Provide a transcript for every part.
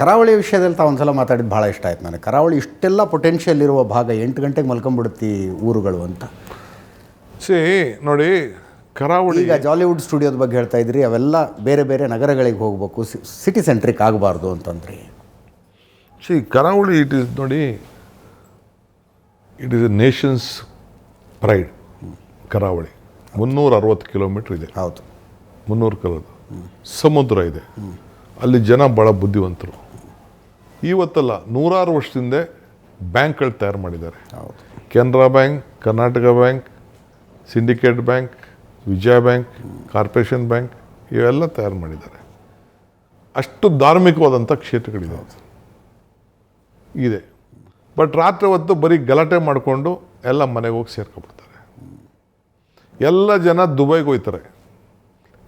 ಕರಾವಳಿ ವಿಷಯದಲ್ಲಿ ತಾವು ಒಂದ್ಸಲ ಮಾತಾಡಿದ್ದು ಭಾಳ ಇಷ್ಟ ಆಯ್ತು ನನಗೆ. ಕರಾವಳಿ ಇಷ್ಟೆಲ್ಲ ಪೊಟೆನ್ಷಿಯಲ್ ಇರುವ ಭಾಗ ಎಂಟು ಗಂಟೆಗೆ ಮಲ್ಕೊಂಬಿಡ್ತಿ ಈ ಊರುಗಳು ಅಂತ. ಸಿ ನೋಡಿ ಕರಾವಳಿ ಈಗ ಜಾಲಿವುಡ್ ಸ್ಟುಡಿಯೋದ ಬಗ್ಗೆ ಹೇಳ್ತಾ ಇದ್ರಿ ಅವೆಲ್ಲ ಬೇರೆ ಬೇರೆ ನಗರಗಳಿಗೆ ಹೋಗಬೇಕು. ಸಿಟಿ ಸೆಂಟ್ರಿಕ್ ಆಗಬಾರ್ದು ಅಂತಂದ್ರಿ. ಸಿ ಕರಾವಳಿ ಇಟ್ ಇಸ್ ನೋಡಿ it is a nation's pride Karavali. ಮುನ್ನೂರ ಅರವತ್ತು ಕಿಲೋಮೀಟ್ರ್ ಇದೆ. ಹೌದು. ಮುನ್ನೂರು ಕಿಲೋ ಸಮುದ್ರ ಇದೆ. ಅಲ್ಲಿ ಜನ ಭಾಳ ಬುದ್ಧಿವಂತರು. ಇವತ್ತಲ್ಲ ನೂರಾರು ವರ್ಷದಿಂದ ಬ್ಯಾಂಕ್ಗಳು ತಯಾರು ಮಾಡಿದ್ದಾರೆ. Canara Bank Karnataka Bank Syndicate Bank Vijaya Bank Corporation Bank ಇವೆಲ್ಲ ತಯಾರು ಮಾಡಿದ್ದಾರೆ. ಅಷ್ಟು ಧಾರ್ಮಿಕವಾದಂಥ ಕ್ಷೇತ್ರಗಳಿದೆ. ಇದೆ. ಬಟ್ ರಾತ್ರಿ ಹೊತ್ತು ಬರೀ ಗಲಾಟೆ ಮಾಡಿಕೊಂಡು ಎಲ್ಲ ಮನೆಗೆ ಹೋಗಿ ಸೇರ್ಕೊಬಿಡ್ತಾರೆ ಎಲ್ಲ ಜನ ದುಬೈಗೆ ಹೋಗ್ತಾರೆ.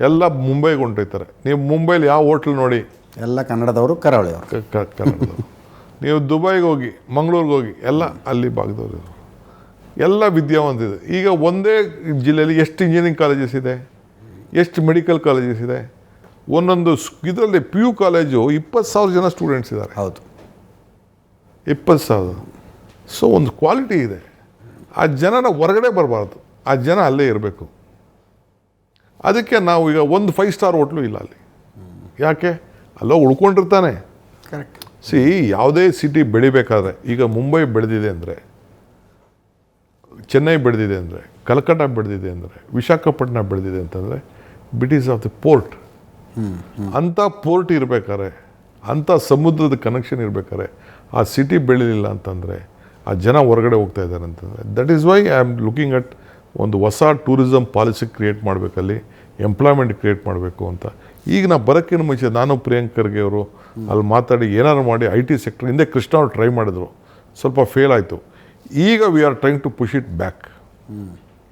ಎಲ್ಲ ಮುಂಬೈಗೆ ಹೊಂಟೋಯ್ತಾರೆ ನೀವು ಮುಂಬೈಲಿ ಯಾವ ಹೋಟ್ಲ್ ನೋಡಿ? ಎಲ್ಲ ಕನ್ನಡದವರು ಕರಾವಳಿಯವರು. ಕ- ಕ- ನೀವು ದುಬೈಗೆ ಹೋಗಿ ಮಂಗಳೂರಿಗೆ ಹೋಗಿ ಎಲ್ಲ ಅಲ್ಲಿ ಭಾಗದವರು ಇದ್ದರು ಎಲ್ಲ ವಿದ್ಯಾವಂತಿದೆ ಈಗ ಒಂದೇ ಜಿಲ್ಲೆಯಲ್ಲಿ ಎಷ್ಟು ಇಂಜಿನಿಯರಿಂಗ್ ಕಾಲೇಜಸ್ ಇದೆ? ಎಷ್ಟು ಮೆಡಿಕಲ್ ಕಾಲೇಜಸ್ ಇದೆ? ಒಂದೊಂದು ಇದರಲ್ಲಿ ಪಿ ಯು ಕಾಲೇಜು ಇಪ್ಪತ್ತು ಸಾವಿರ ಜನ ಸ್ಟೂಡೆಂಟ್ಸ್ ಇದ್ದಾರೆ. ಹೌದು. ಇಪ್ಪತ್ತು ಸಾವಿರ. ಸೊ ಒಂದು ಕ್ವಾಲಿಟಿ ಇದೆ. ಆ ಜನನ ಹೊರಗಡೆ ಬರಬಾರ್ದು. ಆ ಜನ ಅಲ್ಲೇ ಇರಬೇಕು. ಅದಕ್ಕೆ ನಾವು ಈಗ ಒಂದು ಫೈವ್ ಸ್ಟಾರ್ ಹೋಟ್ಲು ಇಲ್ಲ ಅಲ್ಲಿ. ಯಾಕೆ? ಅಲ್ಲೋ ಉಳ್ಕೊಂಡಿರ್ತಾನೆ. ಕರೆಕ್ಟ್ ಸಿ ಯಾವುದೇ ಸಿಟಿ ಬೆಳಿಬೇಕಾದ್ರೆ ಈಗ ಮುಂಬೈ ಬೆಳೆದಿದೆ ಅಂದರೆ ಚೆನ್ನೈ ಬೆಳೆದಿದೆ ಅಂದರೆ ಕಲ್ಕಟ್ಟ ಬೆಳೆದಿದೆ ಅಂದರೆ ವಿಶಾಖಪಟ್ಟಣ ಬೆಳೆದಿದೆ ಅಂತಂದರೆ ಬಿಟೀಸ್ ಆಫ್ ದಿ ಪೋರ್ಟ್ ಅಂಥ ಪೋರ್ಟ್ ಇರಬೇಕಾದ್ರೆ ಅಂಥ ಸಮುದ್ರದ ಕನೆಕ್ಷನ್ ಇರಬೇಕಾದ್ರೆ ಆ ಸಿಟಿ ಬೆಳೀಲಿಲ್ಲ ಅಂತಂದರೆ ಆ ಜನ ಹೊರಗಡೆ ಹೋಗ್ತಾ ಇದ್ದಾರೆ ಅಂತಂದರೆ that is why I am looking at ಒಂದು ಹೊಸ ಟೂರಿಸಮ್ ಪಾಲಿಸಿ ಕ್ರಿಯೇಟ್ ಮಾಡಬೇಕಲ್ಲಿ, ಎಂಪ್ಲಾಯ್ಮೆಂಟ್ ಕ್ರಿಯೇಟ್ ಮಾಡಬೇಕು ಅಂತ. ಈಗ ನಾ ಬರೋಕ್ಕಿಂತ ಮುಂಚೆ ನಾನು ಪ್ರಿಯಾಂಕ್ ಖರ್ಗೆ ಅವರು ಅಲ್ಲಿ ಮಾತಾಡಿ ಏನಾರು ಮಾಡಿ ಐ ಟಿ ಸೆಕ್ಟರ್ ಹಿಂದೆ ಕೃಷ್ಣ ಅವ್ರು ಟ್ರೈ ಮಾಡಿದರು. ಸ್ವಲ್ಪ ಫೇಲ್ ಆಯಿತು. ಈಗ we are trying to push it back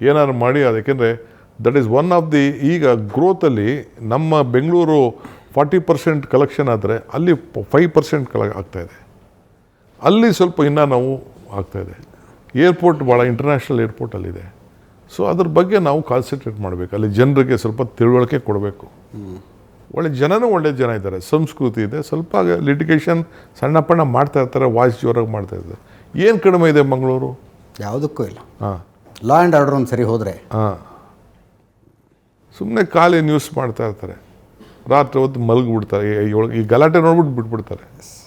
ಏನಾರು ಮಾಡಿ ಅದಕ್ಕೆಂದರೆ that is one of the ಈಗ ಗ್ರೋತಲ್ಲಿ ನಮ್ಮ ಬೆಂಗಳೂರು ಫಾರ್ಟಿ ಪರ್ಸೆಂಟ್ ಕಲೆಕ್ಷನ್ ಆದರೆ ಅಲ್ಲಿ ಫೈವ್ ಪರ್ಸೆಂಟ್ ಕಲೆ ಆಗ್ತಾಯಿದೆ ಅಲ್ಲಿ ಸ್ವಲ್ಪ ಇನ್ನೂ ನಾವು ಆಗ್ತಾಯಿದೆ ಏರ್ಪೋರ್ಟ್ ಭಾಳ ಇಂಟರ್ನ್ಯಾಷನಲ್ ಏರ್ಪೋರ್ಟ್ ಅಲ್ಲಿದೆ. ಸೊ ಅದ್ರ ಬಗ್ಗೆ ನಾವು ಕಾನ್ಸಂಟ್ರೇಟ್ ಮಾಡಬೇಕು. ಅಲ್ಲಿ ಜನರಿಗೆ ಸ್ವಲ್ಪ ತಿಳುವಳಿಕೆ ಕೊಡಬೇಕು. ಒಳ್ಳೆ ಜನನೂ ಒಳ್ಳೆ ಜನ ಇದ್ದಾರೆ. ಸಂಸ್ಕೃತಿ ಇದೆ. ಸ್ವಲ್ಪ ಲಿಟಿಗೇಷನ್ ಸಣ್ಣ ಪಣ್ಣ ಮಾಡ್ತಾ ಇರ್ತಾರೆ. ವಾಯ್ಸ್ ಜೋರಾಗಿ ಮಾಡ್ತಾ ಇರ್ತಾರೆ. ಏನು ಕಡಿಮೆ ಇದೆ ಮಂಗಳೂರು? ಯಾವುದಕ್ಕೂ ಇಲ್ಲ. ಹಾಂ. ಲಾ ಆ್ಯಂಡ್ ಆರ್ಡರ್ ಒಂದು ಸರಿ ಹೋದರೆ. ಹಾಂ. ಸುಮ್ಮನೆ ಖಾಲಿ ನ್ಯೂಸ್ ಮಾಡ್ತಾ ಇರ್ತಾರೆ. ರಾತ್ರಿ ಹೊತ್ತು ಮಲಗಿಬಿಡ್ತಾರೆ. ಈ ಗಲಾಟೆ ನೋಡ್ಬಿಟ್ಟು ಬಿಟ್ಬಿಡ್ತಾರೆ.